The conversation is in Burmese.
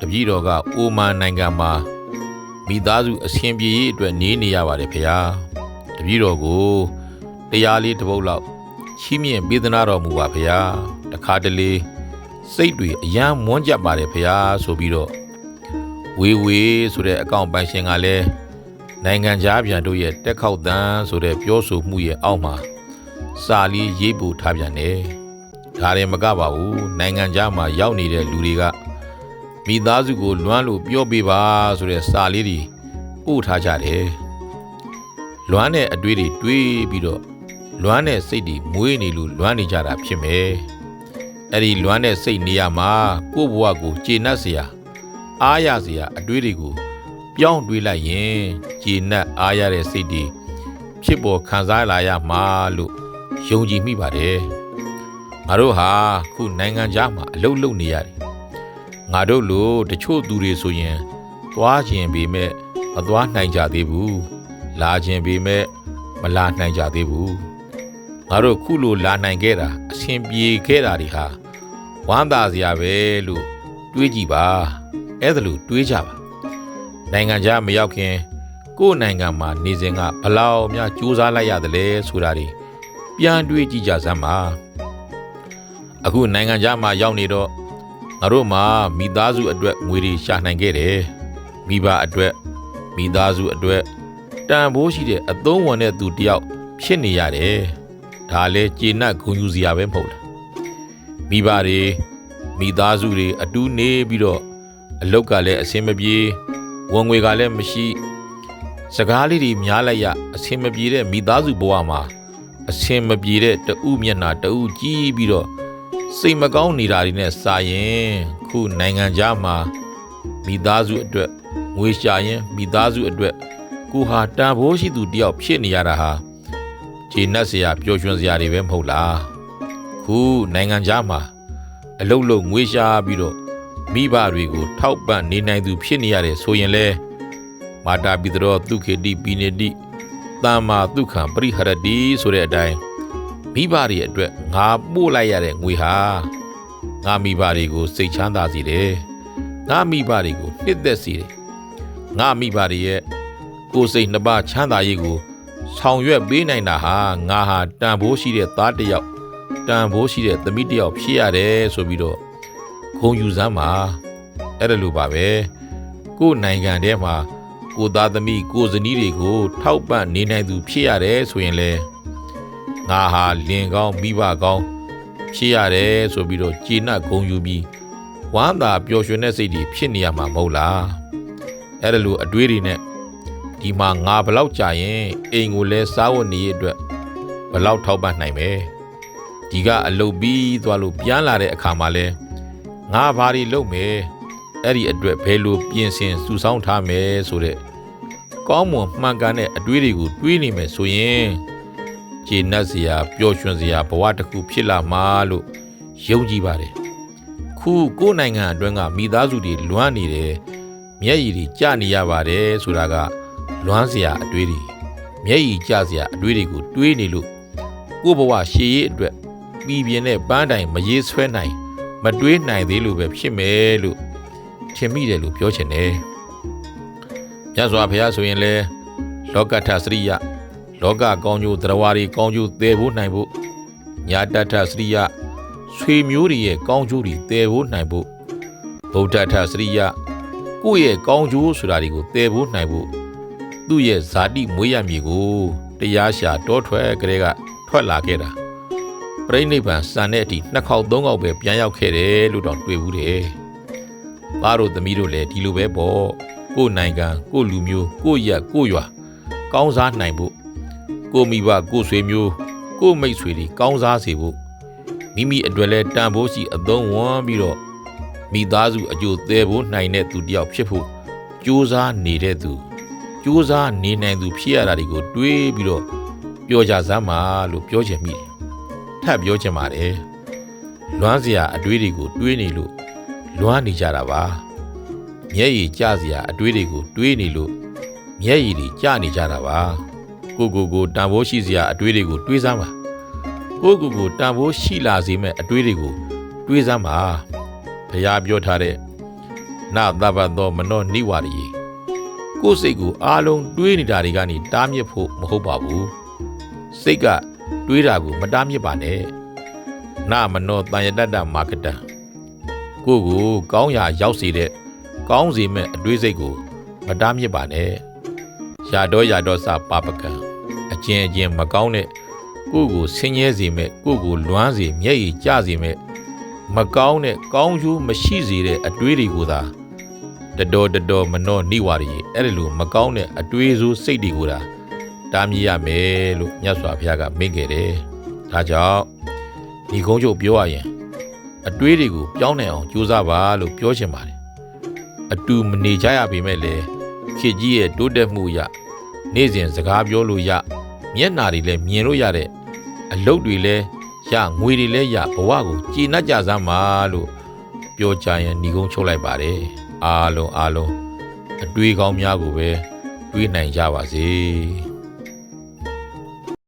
တပည့်တော်ကအိုမန်နိုင်ငံမှာမိသားစုအဆင်ပြေရေးအတွက်နေနေရပါတယ်ဖေဟာတပည့်တော်ကိုတရားလေးတစ်ပုဒ်လောက်ချီးမြှင့်ပေးသနာတော်မူပါဖေဟာတခါတလေစိတ်တွေအယမ်းမွန်းကြပ်ပါတယ်ဖေဟာဆိုပြီးတော့ဝေဝေဆိုတဲ့အကောင့်ပိုင်ရှင်ကလည်းနိုင်ငံခြားပြန်တို့ရဲ့တက်ခောက်တန်းဆိုတဲ့ပြောဆိုမှုရဲ့အောက်မှာစာလီရေးပူထားပြန်တယ်ဒါရင်မကပါဘူးနိုင်ငံခြားမှာရောက်နေတဲ့လူတွေက မိသားစုကိုလွမ်းလို့ပြောပေးပါဆိုတဲ့စာလေးတွေပို့ထားကြတယ်။လွမ်းတဲ့အတွေးတွေတွေးပြီးတော့လွမ်းတဲ့စိတ်တွေမွေးနေလို့လွမ်းနေကြတာဖြစ်မယ်။အဲ့ဒီလွမ်းတဲ့စိတ်နေရာမှာကိုယ့်ဘဝကိုကျေနပ်စရာအားရစရာအတွေးတွေကိုပြောင်းတွေးလိုက်ရင်ကျေနပ်အားရတဲ့စိတ်တွေဖြစ်ပေါ်ခံစားလာရမှာလို့ယုံကြည်မိပါတယ်။ငါတို့ဟာခုနိုင်ငံခြားမှာအလုပ်လုပ်နေရတယ် ငါတို့လိုတချို့သူတွေဆိုရင်သွားခြင်းပေမဲ့မသွားနိုင်ကြသေးဘူးလာခြင်းပေမဲ့မလာနိုင်ကြသေးဘူးငါတို့ခုလိုလာနိုင်ခဲ့တာအဆင်ပြေခဲ့တာတွေဟာဝမ်းသာစရာပဲလို့တွေးကြည့်ပါအဲ့ဒါလို့တွေးကြပါနိုင်ငံခြားမရောက်ခင်ကိုယ့်နိုင်ငံမှာနေစဉ်ကဘလောက်များကြိုးစားလိုက်ရတယ်လဲဆိုတာတွေပြန်တွေးကြည့်ကြစမ်းပါအခုနိုင်ငံခြားမှာရောက်နေတော့ ငါတို့မှာမိသားစုအတွက်ငွေတွေရှာနိုင်ခဲ့တယ်မိဘအတွက်မိသားစုအတွက်တန်ဖိုးရှိတဲ့အသုံးဝင်တဲ့သူတယောက်ဖြစ်နေရတယ်ဒါလည်းကျေနပ်ဂုဏ်ယူစရာပဲမဟုတ်လားမိဘတွေမိသားစုတွေအတူနေပြီးတော့အလောက်ကလည်းအဆင်မပြေဝင်ငွေကလည်းမရှိစကားလေးတွေများလိုက်ရအဆင်မပြေတဲ့မိသားစုဘဝမှာအဆင်မပြေတဲ့တဦးမျက်နှာတဦးကြီးပြီးတော့ စိတ်မကောင်းနေတာတွေနဲ့စာရင်ခုနိုင်ငံခြားမှာမိသားစုအတွက်ငွေရှာရင်မိသားစုအတွက်ကိုဟာတန်ဖိုးရှိသူတယောက်ဖြစ်နေရတာဟာခြေနှက်စရာပျော်ရွှင်စရာတွေပဲမဟုတ်လားခုနိုင်ငံခြားမှာအလုတ်လုတ်ငွေရှာပြီးတော့မိဘတွေကိုထောက်ပံ့နေနိုင်သူဖြစ်နေရတယ်ဆိုရင်လေမာတာပိတရောဒုခေတိပိနေတိတမ္မာဒုက္ခံပရိဟရတိဆိုတဲ့အတိုင်း မိဘတွေအတွက်ငါပို့လိုက်ရတဲ့ငွေဟာငါမိဘတွေကိုစိတ်ချမ်းသာစေတယ်ငါမိဘတွေကိုနှစ်သက်စေတယ်ငါမိဘတွေရဲ့ကိုယ်စိတ်နှစ်ပါးချမ်းသာရေးကိုဆောင်ရွက်ပေးနိုင်တာဟာငါဟာတန်ဖိုးရှိတဲ့သားတစ်ယောက်တန်ဖိုးရှိတဲ့သမီးတစ်ယောက်ဖြစ်ရတယ်ဆိုပြီးတော့ဂုံယူစမ်းပါအဲ့ဒါလိုပါပဲကိုယ်နိုင်ငံထဲမှာကိုယ်သားသမီးကိုယ်ဇနီးတွေကိုထောက်ပံ့နေနိုင်သူဖြစ်ရတယ်ဆိုရင်လည်း ငါဟာလင်ကောင်းမိဘကောင်းဖြစ်ရတယ်ဆိုပြီးတော့ကျေနပ်ဂုဏ်ယူပြီးဝမ်းသာပျော်ရွှင်တဲ့စိတ်တွေဖြစ်နေရမှာမဟုတ်လားအဲ့ဒါလိုအတွေးတွေနဲ့ဒီမှာငါဘလောက်ကြာရင်အိမ်ကိုလဲစားဝတ်နေရအတွက်ဘလောက်ထောက်ပံ့နိုင်မယ်ဒီကအလုပ်ပြီးသွားလို့ပြန်လာတဲ့အခါမှာလဲငါဘာတွေလုပ်မယ်အဲ့ဒီအတွက်ဘယ်လိုပြင်ဆင်စုဆောင်းထားမယ်ဆိုတဲ့ကောင်းမွန်မှန်ကန်တဲ့အတွေးတွေကိုတွေးနေမယ်ဆိုရင် ကျေနပ်စရာပျော်ရွှင်စရာဘဝတစ်ခုဖြစ်လာမှာလို့ယုံကြည်ပါတယ်ခုကိုယ်နိုင်ငံအတွင်းကမိသားစုတွေလွမ်းနေတယ်မျက်ရည်တွေကျနေရပါတယ်ဆိုတာကလွမ်းစရာအတွေးတွေမျက်ရည်ကျစရာအတွေးတွေကိုတွေးနေလို့ကိုယ့်ဘဝရှေ့ရေးအတွက်ပြည်ပြင်းတဲ့ပန်းတိုင်မရေးဆွဲနိုင်မတွေးနိုင်သေးလို့ပဲဖြစ်မယ်လို့ထင်မိတယ်လို့ပြောချင်တယ်မြတ်စွာဘုရားဆိုရင်လေလောကထစရိယ လောကကောင်းကျိုးသရဝါတွေကောင်းကျိုးတည်ဖို့နိုင်ဖို့ညာတထစရိယဆွေမျိုးတွေရဲ့ကောင်းကျိုးတွေတည်ဖို့နိုင်ဖို့ဗုဒ္ဓထစရိယကိုယ့်ရဲ့ကောင်းကျိုးဆိုတာတွေကိုတည်ဖို့နိုင်ဖို့သူ့ရဲ့ဇာတိမွေးရမြေကိုတရားရှာတောထွက်ကလေးကထွက်လာခဲ့တာပြိဋိဘံစံတဲ့အထိနှစ်ခေါက်သုံးခေါက်ပဲပြန်ရောက်ခဲ့တယ်လို့တော့တွေ့ဘူးတယ်။သားတို့သမီးတို့လည်းဒီလိုပဲပေါ့ကိုယ်နိုင်ငံကိုယ်လူမျိုးကိုယ့်ရက်ကိုယ့်ရွာကောင်းစားနိုင်ဖို့ ကိုမိဘကိုဆွေမျိုးကိုမိတ်ဆွေတွေကောင်းစားစေဖို့မိမိအတွက်လဲတန်ဖိုးရှိအသုံးဝင်ပြီးတော့မိသားစုအကျိုးသေးဖို့နိုင်တဲ့သူတယောက်ဖြစ်ဖို့ကြိုးစားနေတဲ့သူကြိုးစားနေနိုင်သူဖြစ်ရတာတွေကိုတွေးပြီးတော့ပြောကြစမ်းပါလို့ပြောချင်မိတယ်ထပ်ပြောချင်ပါတယ်လွမ်းစရာအတွေးတွေကိုတွေးနေလို့လွမ်းနေကြတာပါမျက်ရည်ကျစရာအတွေးတွေကိုတွေးနေလို့မျက်ရည်တွေကျနေကြတာပါ ကိုကိုကိုတန်ဖိုးရှိစရာအတွေးတွေကိုတွေးစမ်းပါကိုကိုကိုတန်ဖိုးရှိလာစေမဲ့အတွေးတွေကိုတွေးစမ်းပါဘုရားပြောထားတဲ့နာသဗ္ဗသောမနောနိဝရယေကိုယ်စိတ်ကိုအားလုံးတွေးနေတာတွေကနေတားမြစ်ဖို့မဟုတ်ပါဘူးစိတ်ကတွေးတာကိုမတားမြစ်ပါနဲ့နာမနောတန်ယတတမာကတံကိုယ့်ကိုကောင်းရာရောက်စေတဲ့ကောင်းစေမဲ့အတွေးစိတ်ကိုမတားမြစ်ပါနဲ့ရာတော့ရာတော့စပါပကံအ ကျဉ်အကျဉ်မကောင်းတဲ့ကိုယ့်ကိုဆင်းရဲစေမဲ့ကိုယ့်ကိုလွမ်းစေမျက်ရည်ကျစေမဲ့မကောင်းတဲ့ကောင်းကျိုးမရှိစေတဲ့အတွေးတွေကိုသာတတော်တတော်မနှောနိဝရရေအဲ့ဒီလိုမကောင်းတဲ့အတွေးဆိုးစိတ်တွေကိုသာတားမြစ်ရမယ်လို့မြတ်စွာဘုရားကမိန့်ခဲ့တယ်။ဒါကြောင့်ဒီကုန်းချုပ်ပြောရရင် အတွေးတွေကိုပြောင်းနိုင်အောင်ကြိုးစားပါလို့ပြောချင်ပါတယ်။အတူမနေကြရပေမဲ့လည်းခေတ်ကြီးရဲ့တိုးတက်မှုအရနေ့စဉ်စကားပြောလို့ရ မျက်နာတွေလည်းမြင်လို့ရတဲ့အလုပ်တွေလည်းရငွေတွေလည်းရဘဝကိုကြည်နပ်ကြစမ်းပါလို့ပြောကြရင်ညီကုန်းချုပ်လိုက်ပါတယ်အားလုံးအားလုံးအတွေးကောင်းများကိုပဲတွေးနိုင်ကြပါစေ